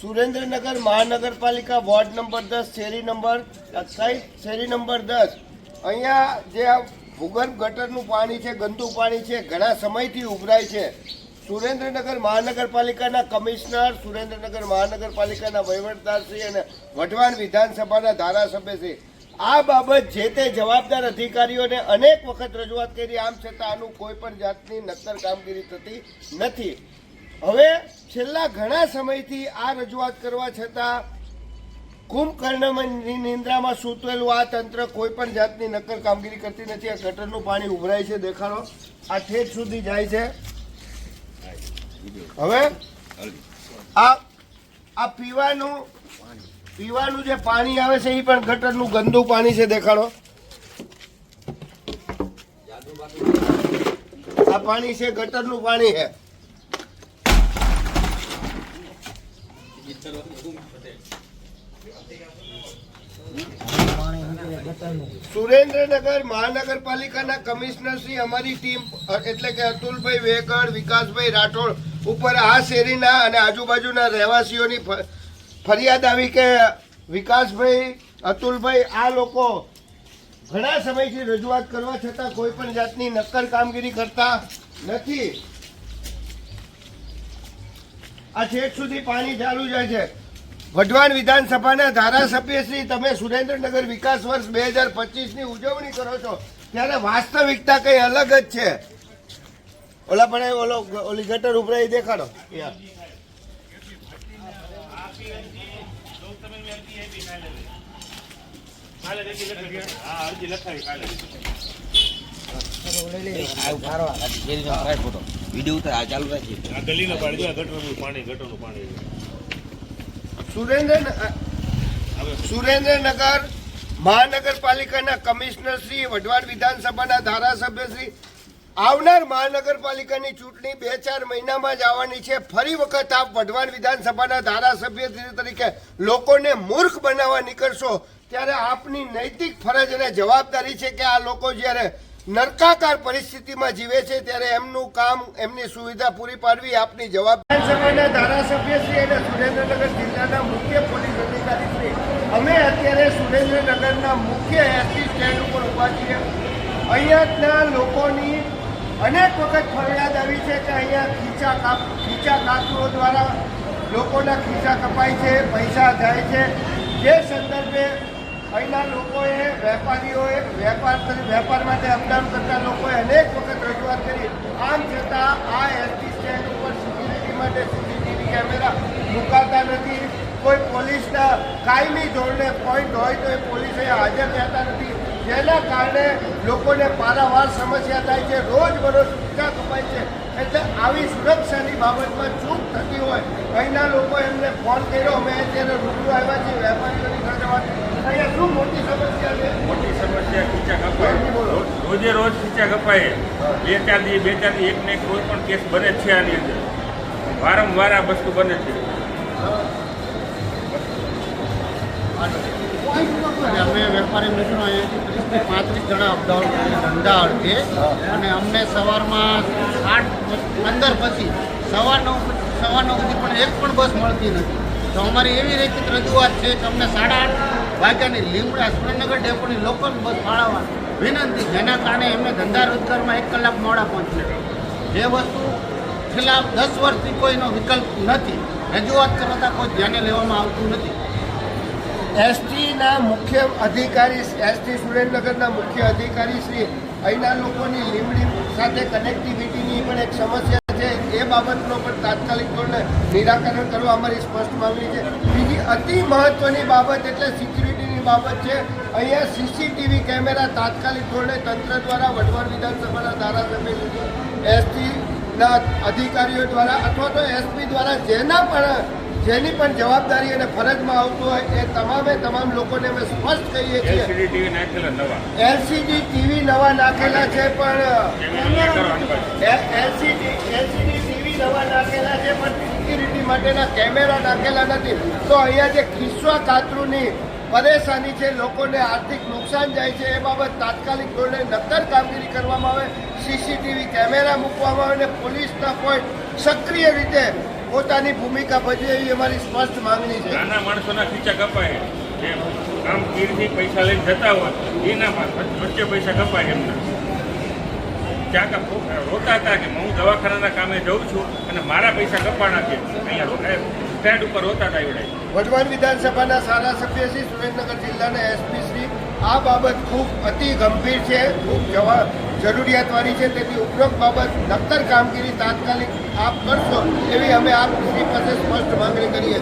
સુરેન્દ્રનગર મહાનગરપાલિકા ward number દસ, શેરી નંબર કઈ શેરી નંબર દસ. અહીંયા જે આ ભૂગર્ભ ગટરનું પાણી છે, ગંદુ પાણી છે, ઘણા સમયથી ઉભરાય છે. સુરેન્દ્રનગર મહાનગરપાલિકાના કમિશનર, સુરેન્દ્રનગર મહાનગરપાલિકાના વહીવટદારશ્રી અને વઢવાણ વિધાનસભાના ધારાસભ્યશ્રી આ બાબત જે તે જવાબદાર અધિકારીઓને અનેક વખત રજૂઆત કરી, આમ છતાં આનું કોઈ પણ જાતની નક્કર કામગીરી થતી નથી. હવે છેલ્લા ઘણા સમયથી આ રજૂઆત કરવા છતાં કુંભકર્ણની નિંદ્રામાં સૂતેલું આ તંત્ર કોઈ પણ જાતની નક્કર કામગીરી કરતી નથી. આ ગટરનું પાણી ઉભરાય છે. દેખાડો. આ ઠેઠ સુધી જાય છે. હવે આ આ પીવાનું પીવાનું જે પાણી આવે છે એ પણ ગટરનું ગંદુ પાણી છે. દેખાડો. આ પાણી છે. ગટરનું પાણી છે. સુરેન્દ્રનગર મહાનગરપાલિકાના કમિશનર શ્રી અમારી ટીમ એટલે કે અતુલભાઈ વેકડ વિકાસભાઈ રાઠોડ ઉપર આ શેરીના અને આજુબાજુના રહેવાસીઓની ફરિયાદ આવી કે વિકાસભાઈ, અતુલભાઈ, આ લોકો ઘણા સમયથી રજૂઆત કરવા છતાં કોઈ પણ જાતની નક્કર કામગીરી કરતા નથી. આ છેક સુધી પાણી ચાલુ જાય છે. વઢવાણ વિધાનસભાના ધારાસભ્ય શ્રી તમે સુરેન્દ્રનગર વિકાસ વર્ષ બે હજાર પચીસની ઉજવણી કરો છો ત્યારે વાસ્તવિકતા કઈ અલગ જ છે. ઓલા પણ એ ઓલો ઓલી ગટર ઉભરાઈ દેખાડો. યા. સુરેન્દ્રનગર મહાનગરપાલિકાના કમિશનર શ્રી વઢવાડ વિધાનસભાના ધારાસભ્ય શ્રી. આવનાર મહાનગરપાલિકાની ચૂંટણી બે ચાર મહિનામાં જ આવવાની છે. ફરી વખત આપ વઢવાણ વિધાનસભાના ધારાસભ્ય તરીકે લોકોને મૂર્ખ બનાવવા નીકળશો. ત્યારે આપની નૈતિક ફરજ અને જવાબદારી છે કે આ લોકો જ્યારે નરકાકાર પરિસ્થિતિમાં જીવે છે ત્યારે એમનું કામ, એમની સુવિધા પૂરી પાડવી આપની જવાબદારી વિધાનસભાના ધારાસભ્ય શ્રી અને સુરેન્દ્રનગર જિલ્લાના મુખ્ય પોલીસ અધિકારી શ્રી. અમે અત્યારે સુરેન્દ્રનગરના મુખ્ય એસટી સ્ટેન્ડ ઉપર ઊભા છીએ. અહીંયાના લોકોની અનેક વખત ફરિયાદ આવી છે કે અહીંયા ખીચા કાપ ખીચા કાતરો દ્વારા લોકોના ખીચા કપાય છે, પૈસા જાય છે. જે સંદર્ભે અહીંના લોકોએ, વેપારીઓએ, વેપાર વેપાર માટે અપડાઉન કરતા લોકોએ અનેક વખત રજૂઆત કરી. આમ છતાં આ એસટી સ્ટેન્ડ ઉપર સિક્યુરિટી માટે સીસીટીવી કેમેરા મુકાતા નથી. કોઈ પોલીસના કાયમી ધોરણે પોઈન્ટ હોય તો એ પોલીસે હાજર રહેતા નથી. જેના કારણે લોકોને પારાવાર સમસ્યા થાય છે. રોજ બરોજ ટીકા કપાય છે. એટલે આવી સુરક્ષાની બાબતમાં ચૂક થતી હોય, અહીંના લોકો એમને ફોન કર્યો. અમે અત્યારે રૂબરૂ આવ્યા છીએ. વેપારીઓની સાથે વાત અહીંયા શું મોટી સમસ્યા છે મોટી સમસ્યા ખીચા કપાય રો- રોજે રોજ ખીચા કપાય, બે ચાર દી, બે ચાર દી, એકને કોઈ પણ કેસ બને છે આની અંદર. વારંવાર આ વસ્તુ બને છે. અમે વેપારી મિત્રો પાંત્રીસ જણા અપડાઉન કરીએ ધંધા અને અમને સવારમાં આઠ પંદર પછી, સવા નવ સવા નવ પણ એક પણ બસ મળતી નથી. તો અમારી એવી રીતે રજૂઆત છે કે અમને સાડા આઠ વાગ્યાની લીમડા સુરેન્દ્રનગર ડેપોની લોકલ બસ ફાળવવા વિનંતી, જેના કારણે એમને ધંધા રોજગારમાં એક કલાક મોડા પહોંચે. જે વસ્તુ છેલ્લા દસ વર્ષથી કોઈનો વિકલ્પ નથી, રજૂઆત કરતા કોઈ ધ્યાને લેવામાં આવતું નથી. એસટીના મુખ્ય અધિકારી એસટી સુરેન્દ્રનગરના મુખ્ય અધિકારી શ્રી, અહીંના લોકોની લીમડી સાથે કનેક્ટિવિટીની પણ એક સમસ્યા એ બાબતનો પણ તાત્કાલિક ધોરણે નિરાકરણ કરવા અમારી સ્પષ્ટ માંગણી છે. બીજી અતિ મહત્વની બાબત એટલે સિક્યુરિટીની બાબત છે. અહીંયા સીસીટીવી કેમેરા તાત્કાલિક ધોરણે તંત્ર દ્વારા વઢવાણ વિધાનસભાના ધારાસભ્ય એસટીના અધિકારીઓ દ્વારા અથવા તો એસપી દ્વારા જેના પણ જેની પણ જવાબદારી અને ફરજમાં આવતું હોય એ તમામે તમામ લોકોને અમે સ્પષ્ટ કહીએ છીએ. એલસીડી ટીવી નવા. નાખેલા છે પણ. એલસીડી એલસીડી નવા નાખેલા પણ સિક્યુરિટી માટેના કેમેરા નાખેલા નથી. તો અહીંયા જે ખિસ્સા કાતરુની પરેશાની છે, લોકોને આર્થિક નુકસાન જાય છે, એ બાબત તાત્કાલિક ધોરણે નક્કર કામગીરી કરવામાં આવે સીસીટીવી કેમેરા મૂકવામાં આવે અને પોલીસના પોઈન્ટ સક્રિય રીતે પોતાની ભૂમિકા ભજવે એવી અમારી સ્પષ્ટ માંગણી છે. નાના માણસોના ખીચા કપાય. કામગીરીથી કામ પૈસા લઈને જતા હોય, એના વચ્ચે પૈસા કપાય એમના. ક્યાંક રોતા હતા કે હું દવાખાનાના કામે જઉં છું અને મારા પૈસા કપાણા છે અહીંયા સ્ટેન્ડ ઉપર રોતા હતા એવડે. વઢવાણ વિધાનસભાના ધારાસભ્ય શ્રી સુરેન્દ્રનગર જિલ્લાના એસપી શ્રી, આ બાબત ખૂબ અતિ ગંભીર છે, ખૂબ જવા, જરૂરિયાતવાળી છે તેથી ઉપરોક્ત બાબત નક્કર કામગીરી તાત્કાલિક આપ કરશો એવી અમે આપ શ્રી પાસે સ્પષ્ટ માંગણી કરીએ